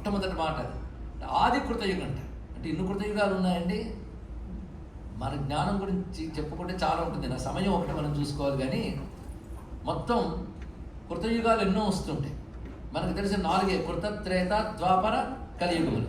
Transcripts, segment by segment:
మొట్టమొదటి మాట అది. ఆది కృతయుగం అంట అంటే ఇన్ని కృతయుగాలు ఉన్నాయండి? మన జ్ఞానం గురించి చెప్పుకుంటే చాలా ఉంటుంది. నా సమయం ఒకటి మనం చూసుకోవాలి కానీ మొత్తం కృతయుగాలు ఎన్నో వస్తుంటాయి. మనకు తెలిసిన నాలుగే కృత త్రేత ద్వాపర కలియుగములు.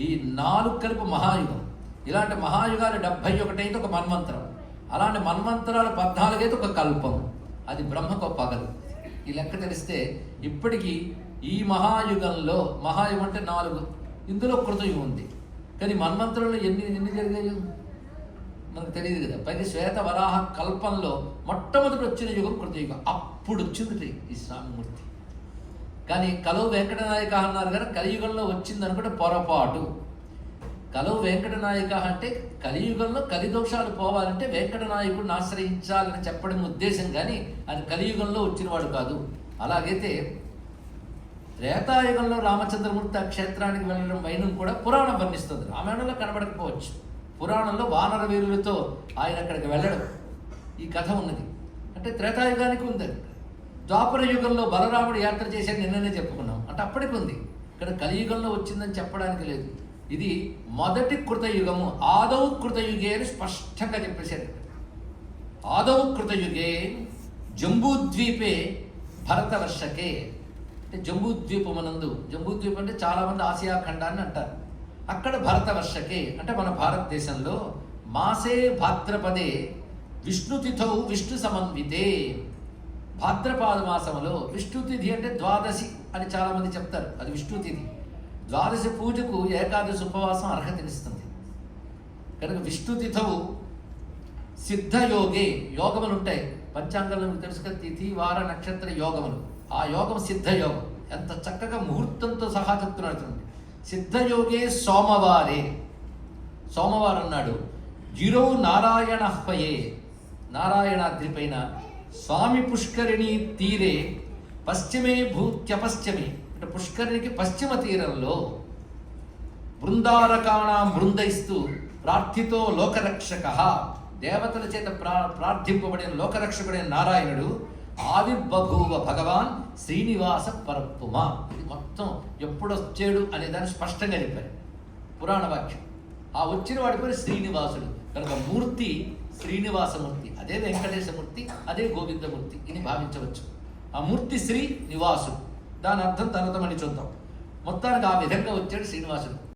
ఈ నాలుగు కలిపి మహాయుగం. ఇలాంటి మహాయుగాలు డెబ్భై ఒకటైతే ఒక మన్వంతరం. అలాంటి మన్వంతరాలు పద్నాలుగైతే ఒక కల్పం. అది బ్రహ్మకు పగలు ఈ లెక్క తెలిస్తే ఇప్పటికీ ఈ మహాయుగంలో మహాయుగం అంటే నాలుగు. ఇందులో కృతయుగం ఉంది. కానీ మన్వంతరంలో ఎన్ని ఎన్ని జరిగాయి? మనకు తెలియదు కదా. పైగా శ్వేత వరాహ కల్పంలో మొట్టమొదటి వచ్చిన యుగం కృతయుగం. అప్పుడు వచ్చింది ఈ స్వామిమూర్తి. కానీ కలువు వెంకటనాయక అన్నారు కదా కలియుగంలో వచ్చింది అనుకుంటే పొరపాటు. కలువు వెంకటనాయక అంటే కలియుగంలో కలిదోషాలు పోవాలంటే వెంకటనాయకుడిని ఆశ్రయించాలని చెప్పడం ఉద్దేశం కానీ అది కలియుగంలో వచ్చినవాడు కాదు. అలాగైతే త్రేతాయుగంలో రామచంద్రమూర్తి ఆ క్షేత్రానికి వెళ్ళడం వైనం కూడా పురాణం వర్ణిస్తుంది. రామాయణంలో కనబడకపోవచ్చు. పురాణంలో వానర వీరులతో ఆయన అక్కడికి వెళ్ళడం ఈ కథ ఉన్నది. అంటే త్రేతాయుగానికి ఉంది అది. ద్వాపర యుగంలో బలరాముడు యాత్ర చేశాడు నిన్ననే చెప్పుకున్నాం. అంటే అప్పటికి ఉంది. ఇక్కడ కలియుగంలో వచ్చిందని చెప్పడానికి లేదు. ఇది మొదటి కృతయుగము. ఆదౌ కృతయుగే అని స్పష్టంగా చెప్పేశాడు ఆదౌ కృతయుగే జంబూద్వీపే భరతవర్షకే. అంటే జంబూద్వీపమునందు జంబూద్వీపం అంటే చాలామంది ఆసియా ఖండాన్ని అంటారు. అక్కడ భరతవర్షకే అంటే మన భారతదేశంలో మాసే భాద్రపదే విష్ణుతిథౌ విష్ణు సమన్వితే. భాద్రపాద మాసంలో విష్ణుతిథి అంటే ద్వాదశి అని చాలామంది చెప్తారు. అది విష్ణుతిథి. ద్వాదశి పూజకు ఏకాదశి ఉపవాసం అర్హతనిస్తుంది కనుక విష్ణుతిథవు సిద్ధయోగే యోగములు ఉంటాయి. పంచాంగంలో తెలుసు తిథి వార నక్షత్ర యోగములు. ఆ యోగం సిద్ధయోగం. ఎంత చక్కగా ముహూర్తంతో సహా చెప్తున్నాడు చూడండి. సిద్ధయోగే సోమవారే. సోమవారం నాడు జిరో నారాయణహ్వయే. నారాయణాద్రి పైన స్వామి పుష్కరిణి తీరే పశ్చిమే భూత్యపశ్చిమే. అంటే పుష్కరిణికి పశ్చిమ తీరంలో బృందారకాణ బృందయిస్తూ ప్రార్థితో లోకరక్షక. దేవతల చేత ప్రా ప్రార్థింపబడిన లోకరక్షకుడైన నారాయణుడు ఆవిర్భూవ భగవాన్ శ్రీనివాస పరప్పుమ ఇది మొత్తం ఎప్పుడొచ్చాడు అనే దాన్ని స్పష్టంగా చెప్పారు. పురాణ వాక్యం. ఆ వచ్చిన వాడి పేరు శ్రీనివాసుడు. కనుక మూర్తి శ్రీనివాసమూర్తి అదే వెంకటేశమూర్తి అదే గోవిందమూర్తి ఇది భావించవచ్చు. ఆ మూర్తి శ్రీ నివాసుడు దాని అర్థం తర్వాత చూద్దాం. మొత్తానికి ఆ విధంగా వచ్చాడు శ్రీనివాసుడు.